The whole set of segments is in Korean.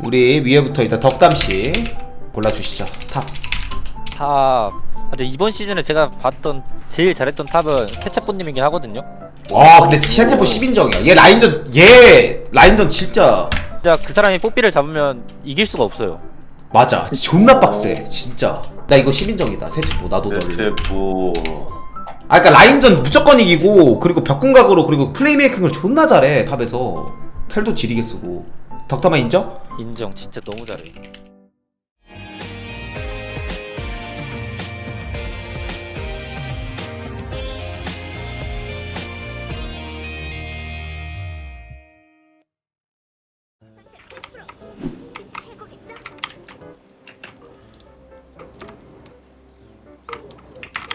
우리 위에부터 일단 덕담씨 골라주시죠. 탑. 탑. 근데 이번 시즌에 제가 봤던 제일 잘했던 탑은 세차뽀님이긴 하거든요. 와 근데 샤테포 10인정이야. 얘 라인전 얘 라인전 진짜. 진짜 그 사람이 뽀삐를 잡으면 이길 수가 없어요. 맞아. 존나 빡세 진짜. 나 이거 10인정이다. 세체포 나도 널 대체포. 아 그니까 라인전 무조건 이기고 그리고 벽궁각으로 그리고 플레이메이킹을 존나 잘해 탑에서. 텔도 지리게 쓰고 덕담아 인정? 인정. 진짜 너무 잘해.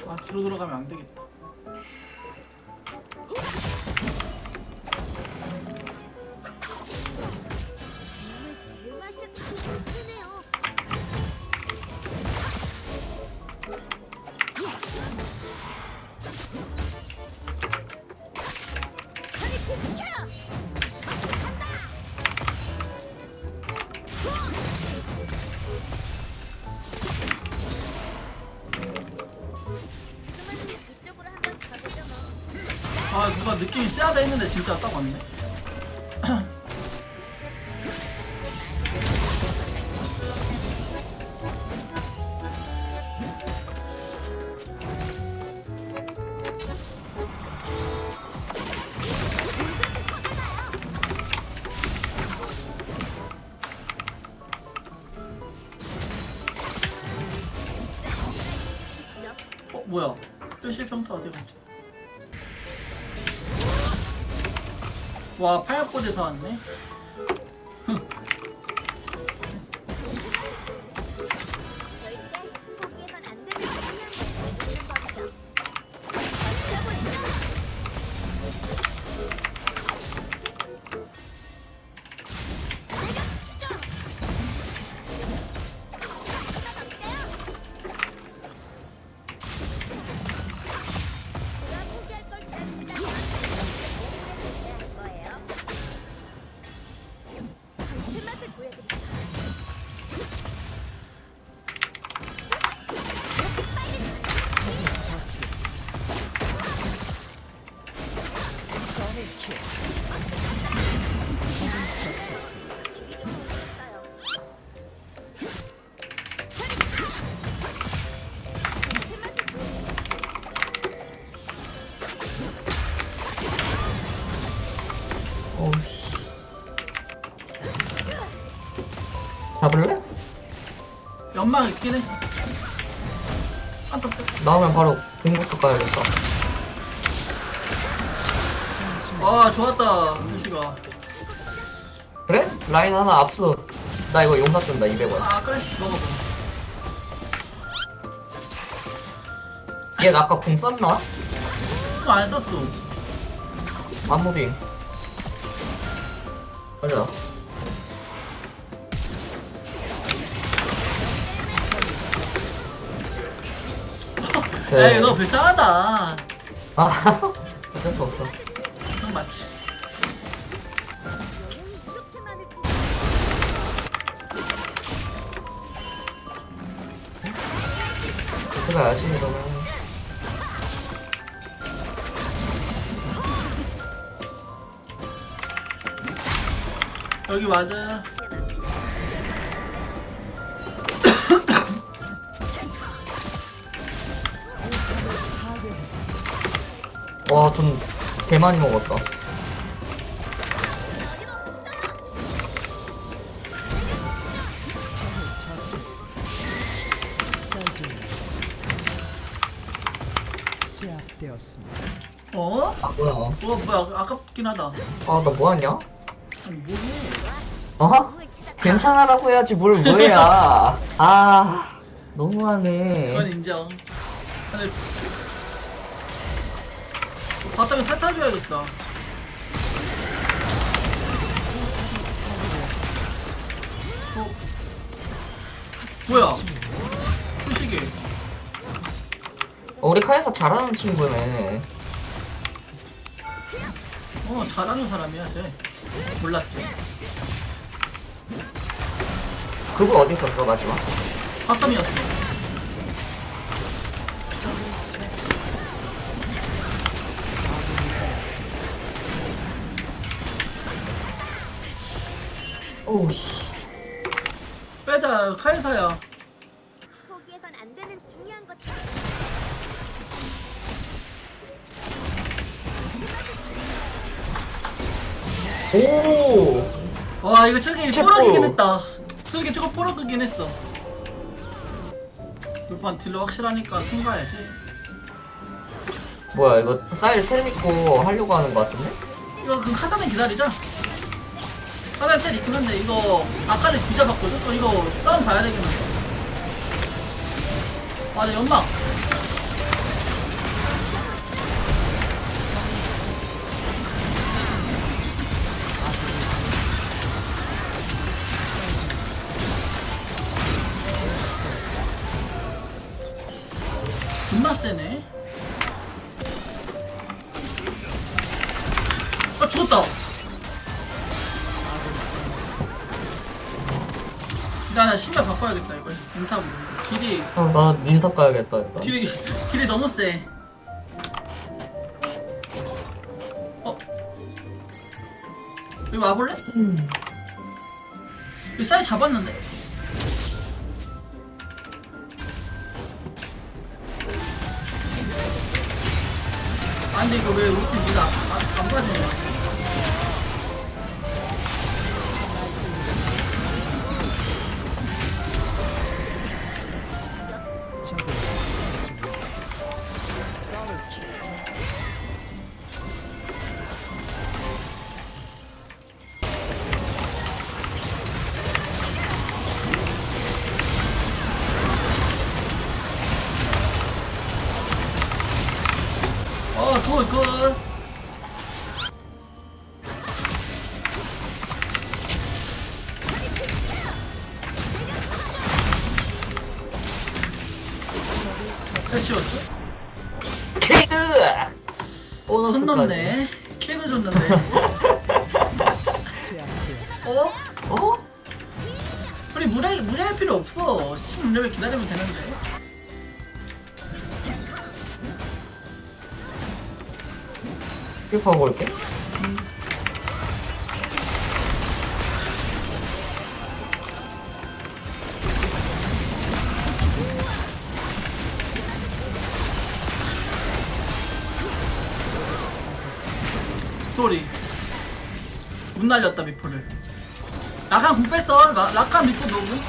아 뒤로 돌아가면 안 되겠다. 아 누가 느낌이 세하다 했는데 진짜 딱 왔네. 어 뭐야? 표실 평타 어디 갔지? 와 파야포대 사왔네. 잡을래? 연막 있긴 해. 안타 나오면 바로 궁극도 가야겠다. 아 좋았다 표시가. 그래? 라인 하나 압수. 나 이거 용사 뜬다 200원. 아 그래 먹어봐. 얘 아까 궁 썼나? 그거 안 썼어. 안무빙. 맞아. 에이 너 불쌍하다. 아, 어쩔 수 없어. 형 맞지. 제가 열심히 너는 여기 맞아. 와, 돈 개 많이 먹었다. 어? 아, 뭐야. 어 뭐야 아깝긴 하다. 아, 나 뭐하냐? 아니 뭐해? 어? 괜찮아라고 해야지 뭘 뭐야. 아, 너무하네. 그건 인정. 근데 바닥에 탈타 줘야겠다. 어? 뭐야? 표시계. 어, 우리 카에서 잘하는 친구네. 어 잘하는 사람이야 쟤. 몰랐지. 그분 어디 있었어 마지막? 바텀이었어. 오우 씨 빼자 카이사야. 포기해선 안 되는 중요한 것들. 오 와 이거 저기 체포. 뽀록이긴 했다. 저기 저거 뽀록이긴 했어. 물판 딜러 확실하니까 통과해야지. 뭐야 이거 사일 텔 믿고 하려고 하는 거 같은데? 이거 그 카단에 기다리자. 카단 텔 있긴 한데 이거 아까는 뒤져봤거든. 또 이거 다운 봐야 되겠는데. 아, 내 연막. 나 나 신발 바꿔야겠다 이거 인탑으로. 길이 어나 닌탑 가야겠다 일단 길이 길이 너무 세. 어? 여기 와볼래? 음. 여기 사이 잡았는데. 아 근데 이거 왜 우리 팀 니가 안, 안 빠지냐? 잘 치웠죠? 케이드! 손 넣네. 킥을 줬는데. 어? 어? 우리 무례, 무례할 필요 없어. 16레벨 기다리면 되는데. 픽하고 올게 날렸다, 미포를. 라칸 공 뺐어. 라, 라칸 미포 너무.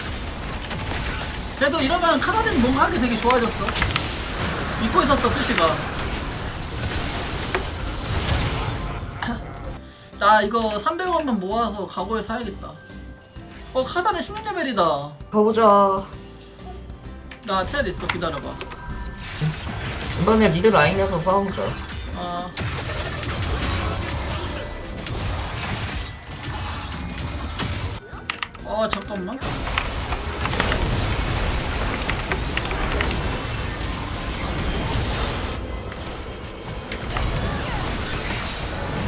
그래도 이러면 카나딘 뭔가 하기 되게 좋아졌어. 믿고 있었어, 표시가. 나 이거 300원만 모아서 가구에 사야겠다. 어, 카단에 16레벨이다. 가보자 나 테알 있어, 기다려봐. 이번에 미드 라인에서 싸우자 아. 어, 잠깐만.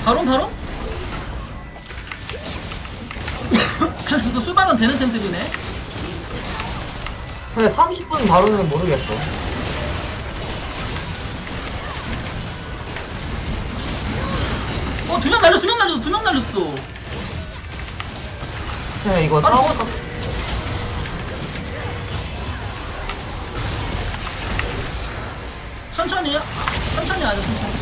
바론 바론? 이거 수발은 되는 템들이네. 근데 30분 바로는 모르겠어 어, 두 명 날렸어, 두 명 날렸어, 두 명 날렸어. 그냥 이거 아니, 싸워서 천천히, 천천히 하자, 천천히.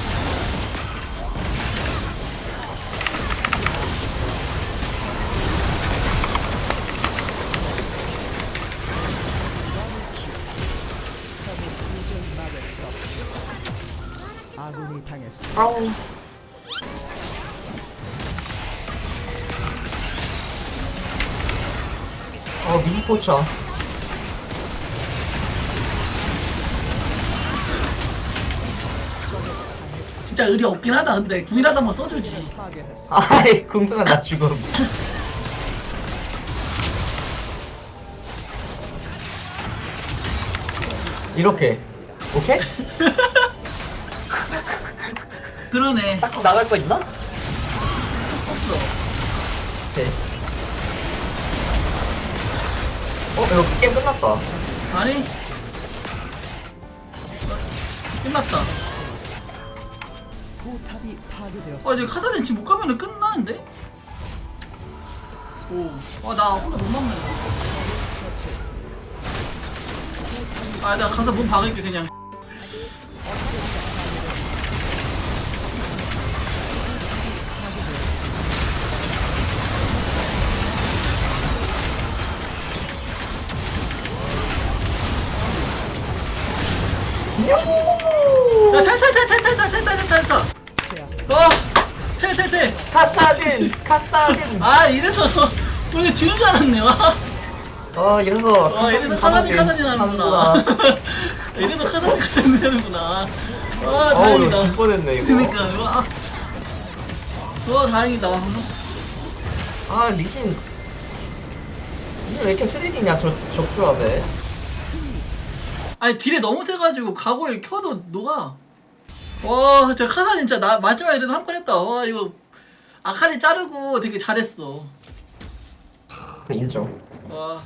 아군이 당했어. 아우 어 미니포차 진짜 의리 없긴 하다, 근데. 궁이라도 한번 써주지. 아이 궁수면 나 죽음 이렇게 오케이? 그러네. 딱 나갈 거 있나? 없어. 오케이 어 이거 게임 끝났다. 아니? 끝났다. 아 이제 카사딘 지금 못 가면은 끝나는데? 오아나 혼자 못 막네. 아 내가 가서 몸 박을게 그냥 야 탈탈탈탈탈탈탈탈탈 어 탈탈탈 카사딘 카사딘. 아 이래서 오늘 지는 줄 알았네. 와. 어 이래서 어 이래서 카사딘 카사딘 하는구나. 이래서 카사딘 카사딘 하는구나. 와 어우 다행이다. 질 뻔했네 이거. 그니까 와. 와 다행이다. 아 리신. 리신 왜 이렇게 스리딩이야 저 적조합에 아니 딜에 너무 세가지고 각오를 켜도 녹아. 와 진짜 카사딘 진짜 나 마지막에 이래서 한번 했다. 와 이거 아카리 자르고 되게 잘했어. 인정. 와